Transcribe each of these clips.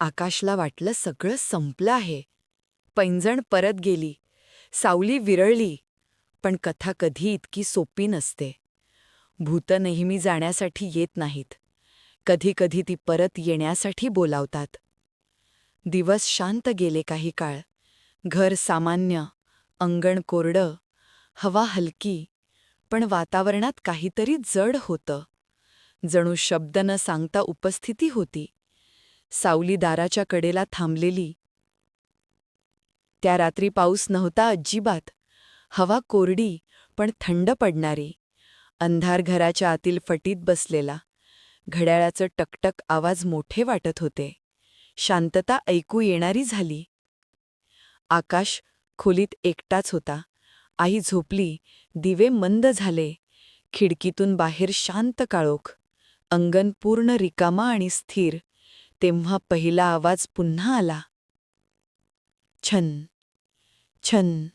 आकाशला वाटलं सगळं संपलं आहे. पैंजण परत गेली. सावली विरळली. पण कथा कधी इतकी सोपी नसते. भूतं नेहमी जाण्यासाठी येत नाहीत. कधी कधी ती परत येण्यासाठी बोलावतात. दिवस शांत गेले काही काळ. घर सामान्य अंगण कोरडं हवा हलकी पण वातावरणात काहीतरी जड होतं. जणू शब्द न सांगता उपस्थिती होती. सावली दाराच्या कडेला थांबलेली. त्या रात्री पाऊस नव्हता अजिबात. हवा कोरडी पण थंड पडणारी. अंधार घराच्या आतील फटीत बसलेला. घड्याळाचं टकटक आवाज मोठे वाटत होते. शांतता ऐकू येणारी झाली. आकाश खोलीत एकटाच होता. आई झोपली. दिवे मंद झाले. खिडकीतून बाहेर शांत काळोख. अंगण पूर्ण रिकामा आणि स्थिर. तेव्हा पहिला आवाज पुन्हा आला. छन छन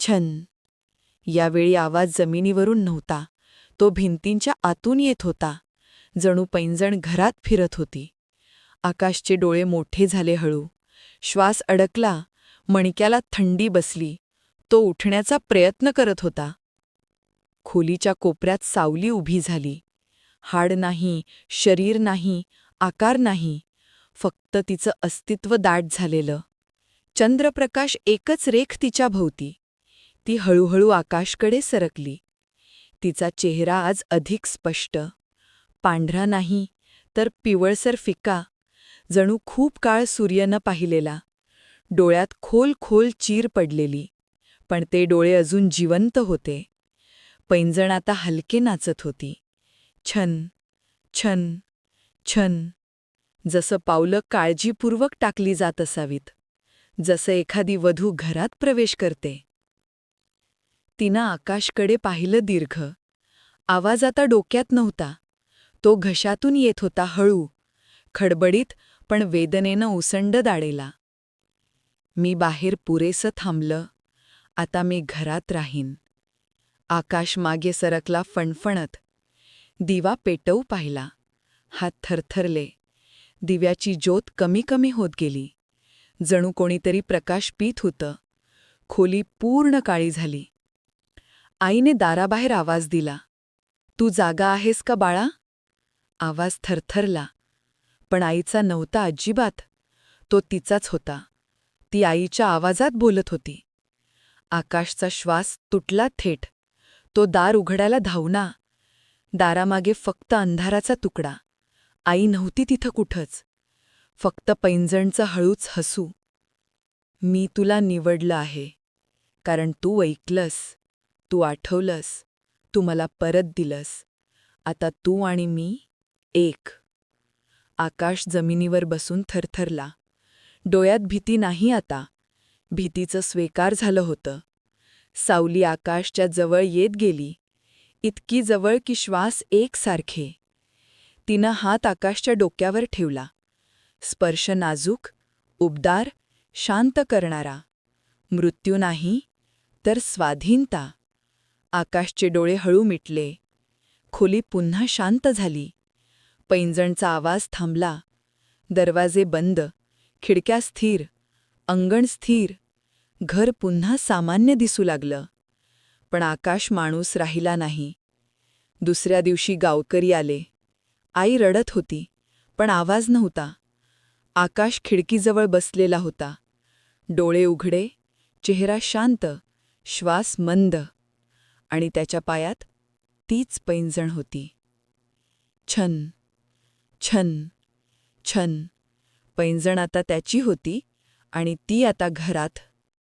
छन. यावेळी आवाज जमिनीवरून नव्हता. तो भिंतींच्या आतून येत होता. जणू पैंजण घरात फिरत होती. आकाशचे डोळे मोठे झाले हळू. श्वास अडकला. मणक्याला थंडी बसली. तो उठण्याचा प्रयत्न करत होता. खोलीच्या कोपऱ्यात सावली उभी झाली. हाड नाही शरीर नाही आकार नाही. फक्त तिचं अस्तित्व दाट झालेलं. चंद्रप्रकाश एकच रेख तिच्या भोवती. ती हळूहळू आकाशकडे सरकली. तिचा चेहरा आज अधिक स्पष्ट. पांढरा नाही तर पिवळसर फिका. जणू खूप काळ सूर्यनं पाहिलेला. डोळ्यात खोल खोल चीर पडलेली. पण ते डोळे अजून जिवंत होते. पैंजण आता हलके नाचत होती. छन छन छन. जसं पावलं काळजीपूर्वक टाकली जात असावीत जसं एखादी वधू घरात प्रवेश करते. तिनं आकाशकडे पाहिलं दीर्घ. आवाज आता डोक्यात नव्हता. तो घशातून येत होता हळू खडबडीत पण वेदनेनं उसंड दाडेला. मी बाहेर पुरेसं थांबलं. आता मी घरात राहीन. आकाश मागे सरकला फणफणत. दिवा पेटवू पाहिला. हात थरथरले. दिव्याची ज्योत कमी कमी होत गेली. जणू कोणीतरी प्रकाश पीत होतं. खोली पूर्ण काळी झाली. आईने दाराबाहेर आवाज दिला. तू जागा आहेस का बाळा? आवाज थरथरला. पण आईचा नव्हता अजिबात. तो तिचाच होता. ती आईच्या आवाजात बोलत होती. आकाशचा श्वास तुटला थेट. तो दार उघडायला धावना. दारामागे फक्त अंधाराचा तुकडा. आई नव्हती तिथं कुठंच. फक्त पैंजणचं हळूच हसू. मी तुला निवडलं आहे. कारण तू ऐकलंस. तू आठवलंस. तू मला परत दिलंस. आता तू आणि मी एक. आकाश जमिनीवर बसून थरथरला. डोळ्यात भीती नाही आता. भीतीचं स्वीकार झालं होतं. सावली आकाशच्या जवळ येत गेली. इतकी जवळ की श्वास एकसारखे. तिनं हात आकाशच्या डोक्यावर ठेवला. स्पर्श नाजूक उबदार शांत करणारा. मृत्यू नाही तर स्वाधीनता. आकाशचे डोळे हळू मिटले. खोली पुन्हा शांत झाली. पैंजणचा आवाज थांबला. दरवाजे बंद. खिडक्या स्थिर. अंगण स्थिर. घर पुन्हा सामान्य दिसू लागलं. पण आकाश माणूस राहिला नाही. दुसऱ्या दिवशी गावकरी आले. आई रडत होती पण आवाज नव्हता. आकाश खिडकीजवळ बसलेला होता. डोळे उघडे चेहरा शांत श्वास मंद आणि त्याच्या पायात तीच पैंजण होती. छन छन छन पैंजण आता त्याची होती आणि ती आता घरात